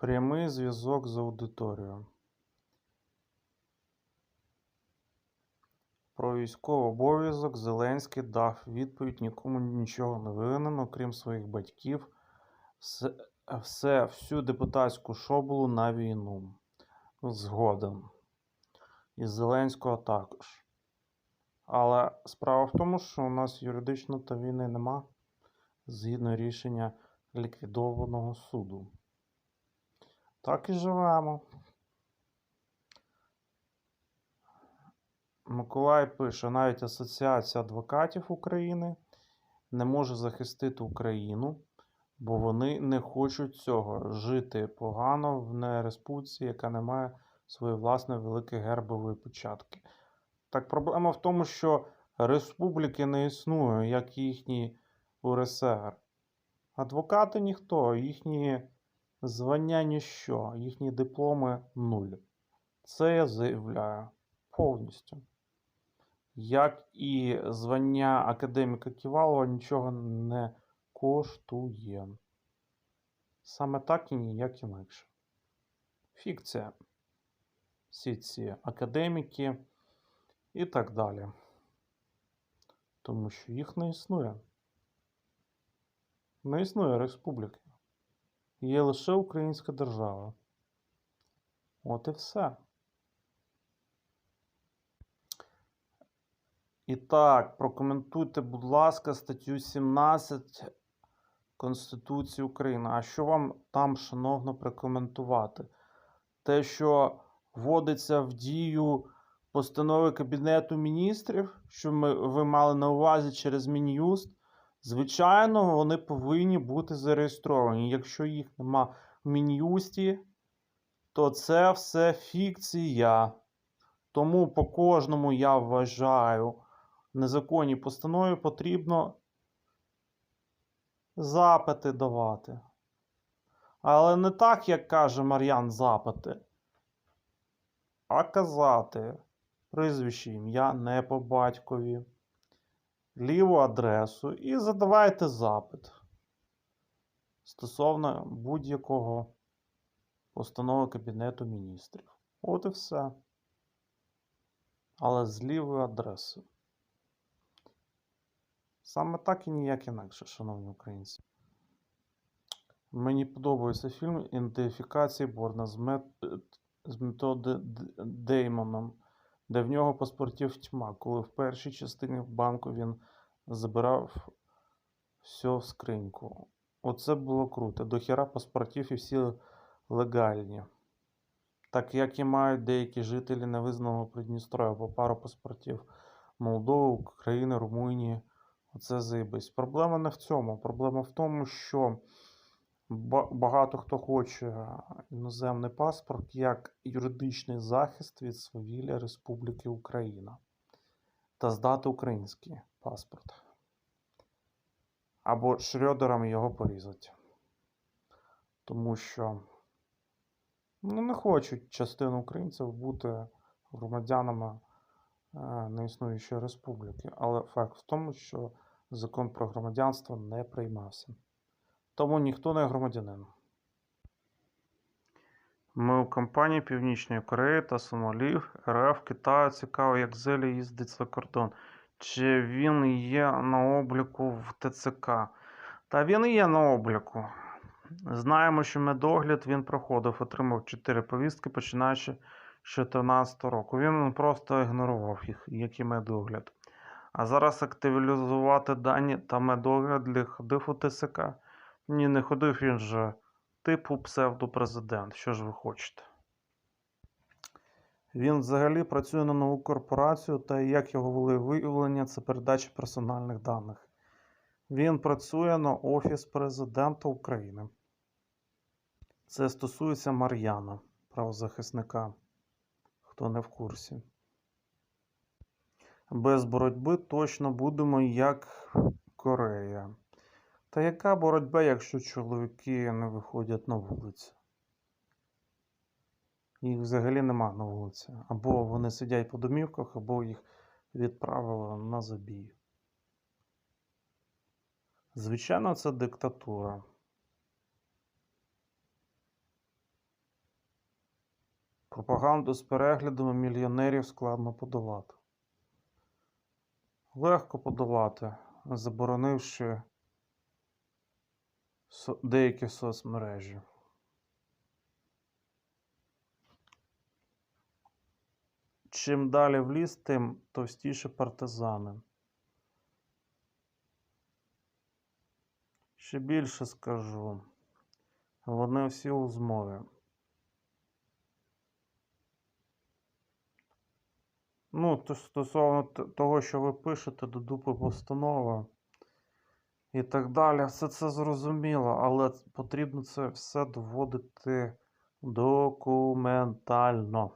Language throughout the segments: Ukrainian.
Прямий зв'язок з аудиторією. Про військовий обов'язок Зеленський дав відповідь нікому нічого не винен, окрім своїх батьків. Все, все всю депутатську шоблу на війну. Згоден. І Зеленського також. Але справа в тому, що у нас юридично та війни нема згідно рішення ліквідованого суду. Так і живемо. Миколай пише: навіть Асоціація адвокатів України не може захистити Україну, бо вони не хочуть цього жити погано в нереспубліці, яка не має своєї власної великої гербової початки. Так проблема в тому, що республіки не існує, як їхні УРСР. Адвокати ніхто, їхні звання ніщо, їхні дипломи нуль. Це я заявляю повністю. Як і звання академіка Ківалова нічого не коштує. Саме так і ніяк інакше. Фікція. Всі ці академіки і так далі. Тому що їх не існує. Не існує республіки. Є лише Українська держава. От і все. І так, прокоментуйте, будь ласка, статтю 17 Конституції України. А що вам там, шановно, прокоментувати? Те, що вводиться в дію постанови Кабінету міністрів, що ми, ви мали на увазі через Мін'юст, звичайно, вони повинні бути зареєстровані. Якщо їх нема в Мін'юсті, то це все фікція. Тому по кожному я вважаю незаконній постанові потрібно запити давати. Але не так, як каже Мар'ян, запити, а казати прізвище ім'я не по батькові, ліву адресу і задавайте запит стосовно будь-якого постанови Кабінету міністрів. От і все. Але з лівою адресою. Саме так і ніяк інакше, шановні українці. Мені подобається фільм Ідентифікації Борна з, мет... з методи Деймоном, де в нього паспортів тьма, коли в першій частині банку він забирав все в скриньку. Оце було круто. Дохіра паспортів і всі легальні. Так як і мають деякі жителі невизнаного Придністров'я по пару паспортів Молдови, України, Румунії. Оце заєбись. Проблема не в цьому. Проблема в тому, що багато хто хоче іноземний паспорт як юридичний захист від свавілля Республіки Україна та здати український паспорт. Або Шрёдером його порізати. Тому що ну, не хочуть частину українців бути громадянами е, неіснуючої республіки. Але факт в тому, що закон про громадянство не приймався. Тому ніхто не громадянин. Ми у компанії Північної Кореї та Сомалів РФ Китаю цікаво, як Зелі їздить за кордон. Чи він є на обліку в ТЦК? Та він є на обліку. Знаємо, що медогляд він проходив, отримав 4 повістки, починаючи з 2014 року. Він просто ігнорував їх, як і медогляд. А зараз активізувати дані та медогляд для ходив у ТСК. Ні, не ходив він же типу псевдопрезидент. Що ж ви хочете? Він взагалі працює на нову корпорацію, та як його виявлення, це передача персональних даних. Він працює на Офіс президента України. Це стосується Мар'яна, правозахисника, хто не в курсі. Без боротьби точно будемо як Корея. Та яка боротьба, якщо чоловіки не виходять на вулицю? Їх взагалі нема на вулиці. Або вони сидять по домівках, або їх відправили на забій. Звичайно, це диктатура. Пропаганду з переглядами мільйонерів складно подолати. Легко подолати, заборонивши деякі соцмережі. Чим далі в ліс, тим товстіше партизани. Ще більше скажу. Вони всі у змові. Ну, то стосовно того, що ви пишете до дупи постанова і так далі, все це зрозуміло, але потрібно це все доводити документально.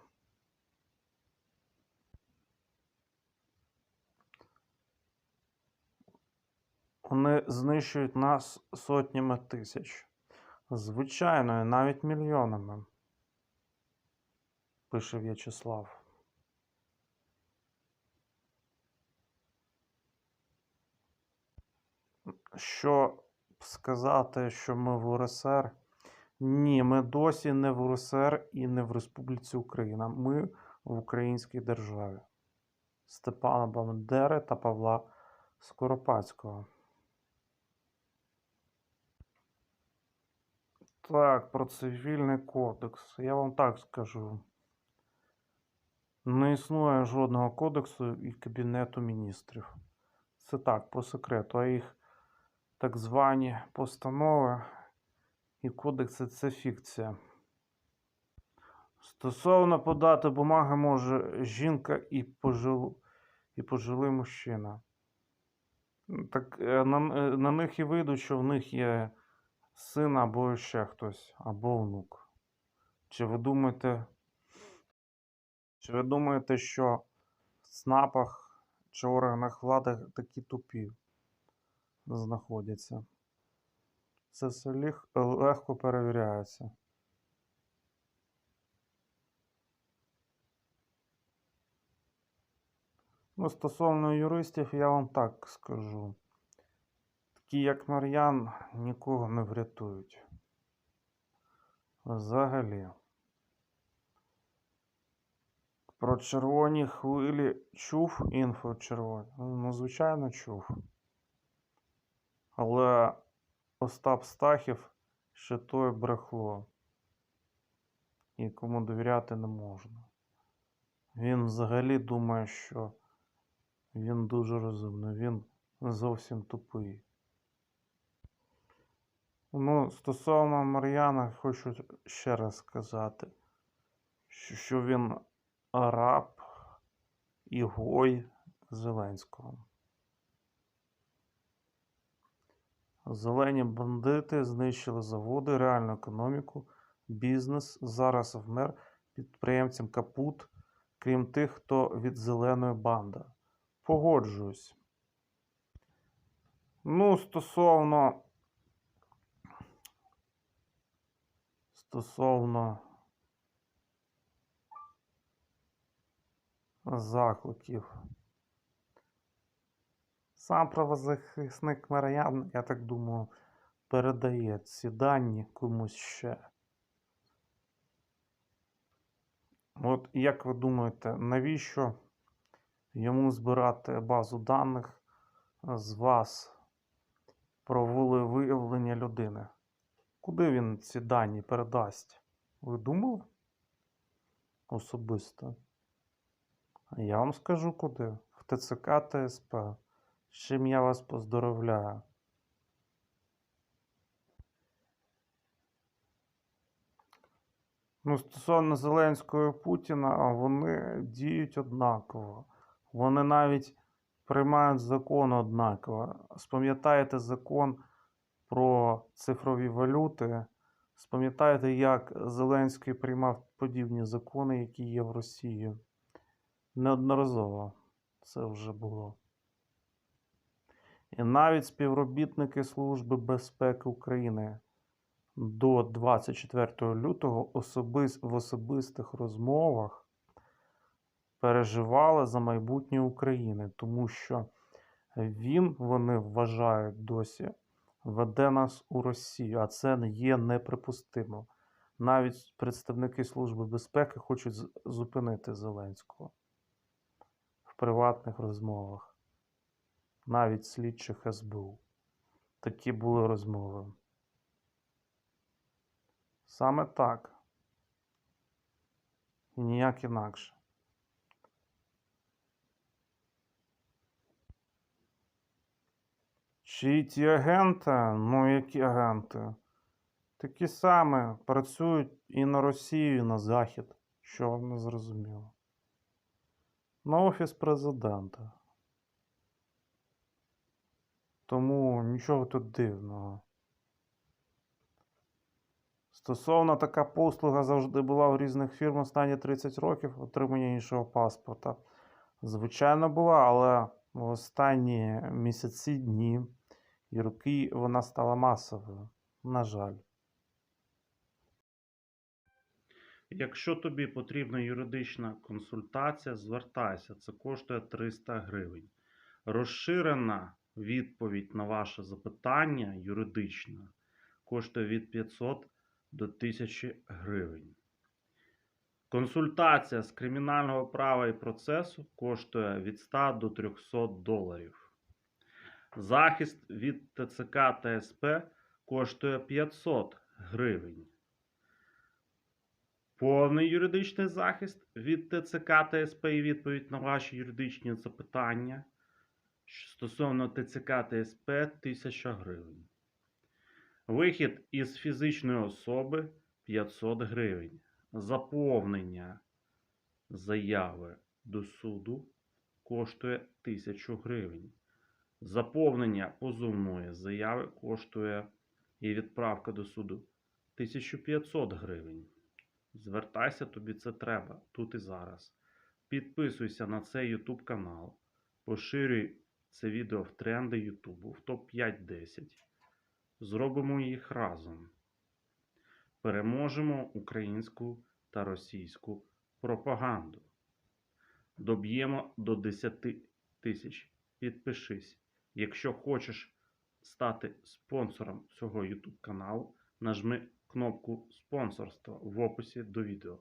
Вони знищують нас сотнями тисяч. Звичайно, навіть мільйонами, пише В'ячеслав. Що сказати, що ми в УРСР? Ні, ми досі не в УРСР і не в Республіці Україна. Ми в українській державі. Степана Бандери та Павла Скоропадського. Так, про цивільний кодекс. Я вам так скажу. Не існує жодного кодексу і Кабінету міністрів. Це так, по секрету. А їх так звані постанови і кодекси це фікція. Стосовно подати бумаги може жінка і, пожил... і пожилий мужчина. Так е, на, е, на них і вийдуть, що в них є син або ще хтось, або внук. Чи ви думаєте, чи ви думаєте, що в ЦНАПах чи органах влади такі тупі знаходяться? Це все легко перевіряється. Ну, стосовно юристів, я вам так скажу. Такі, як Мар'ян, нікого не врятують. Взагалі. Про червоні хвилі чув інфо червоні? Ну, звичайно, чув. Але Остап Стахів ще той брехло. І довіряти не можна. Він взагалі думає, що він дуже розумний, він зовсім тупий. Ну, стосовно Мар'яна, хочу ще раз сказати, що він раб і гой Зеленського. Зелені бандити знищили заводи, реальну економіку, бізнес. Зараз вмер підприємцям капут, крім тих, хто від зеленої банди. Погоджуюсь. Ну, стосовно. Стосовно закликів. Сам правозахисник Мар'ян, я так думаю, передає ці дані комусь ще. От як ви думаєте, навіщо йому збирати базу даних з вас про волевиявлення людини? Куди він ці дані передасть? Ви думали? Особисто. Я вам скажу куди. В ТЦК ТСП. З чим я вас поздоровляю. Ну, стосовно Зеленського і Путіна, вони діють однаково. Вони навіть приймають закон однаково. Спам'ятаєте закон про цифрові валюти? Спам'ятаєте, як Зеленський приймав подібні закони, які є в Росії? Неодноразово це вже було. І навіть співробітники Служби безпеки України до 24 лютого особис... в особистих розмовах переживали за майбутнє України, тому що він, вони вважають досі, веде нас у Росію, а це є неприпустимо. Навіть представники Служби безпеки хочуть зупинити Зеленського в приватних розмовах, навіть слідчих СБУ. Такі були розмови. Саме так. І ніяк інакше. Чи ті агенти? Ну, які агенти? Такі самі працюють і на Росію, і на Захід, що вам не зрозуміло. На Офіс президента. Тому нічого тут дивного. Стосовно така послуга завжди була в різних фірм останні 30 років отримання іншого паспорта. Звичайно, була, але в останні місяці, дні і роки вона стала масовою. На жаль. Якщо тобі потрібна юридична консультація, звертайся. Це коштує 300 гривень. Розширена відповідь на ваше запитання юридична коштує від 500 до 1000 гривень. Консультація з кримінального права і процесу коштує від 100 до 300 доларів. Захист від ТЦК та СП коштує 500 гривень. Повний юридичний захист від ТЦК та СП і відповідь на ваші юридичні запитання стосовно ТЦК та СП 1000 гривень. Вихід із фізичної особи 500 гривень. Заповнення заяви до суду коштує 1000 гривень. Заповнення позовної заяви коштує і відправка до суду 1500 гривень. Звертайся, тобі це треба тут і зараз. Підписуйся на цей YouTube канал. Поширюй це відео в тренди YouTube, в топ-5-10. Зробимо їх разом. Переможемо українську та російську пропаганду. Доб'ємо до 10 тисяч. Підпишись. Якщо хочеш стати спонсором цього YouTube каналу, нажми кнопку спонсорства в описі до відео.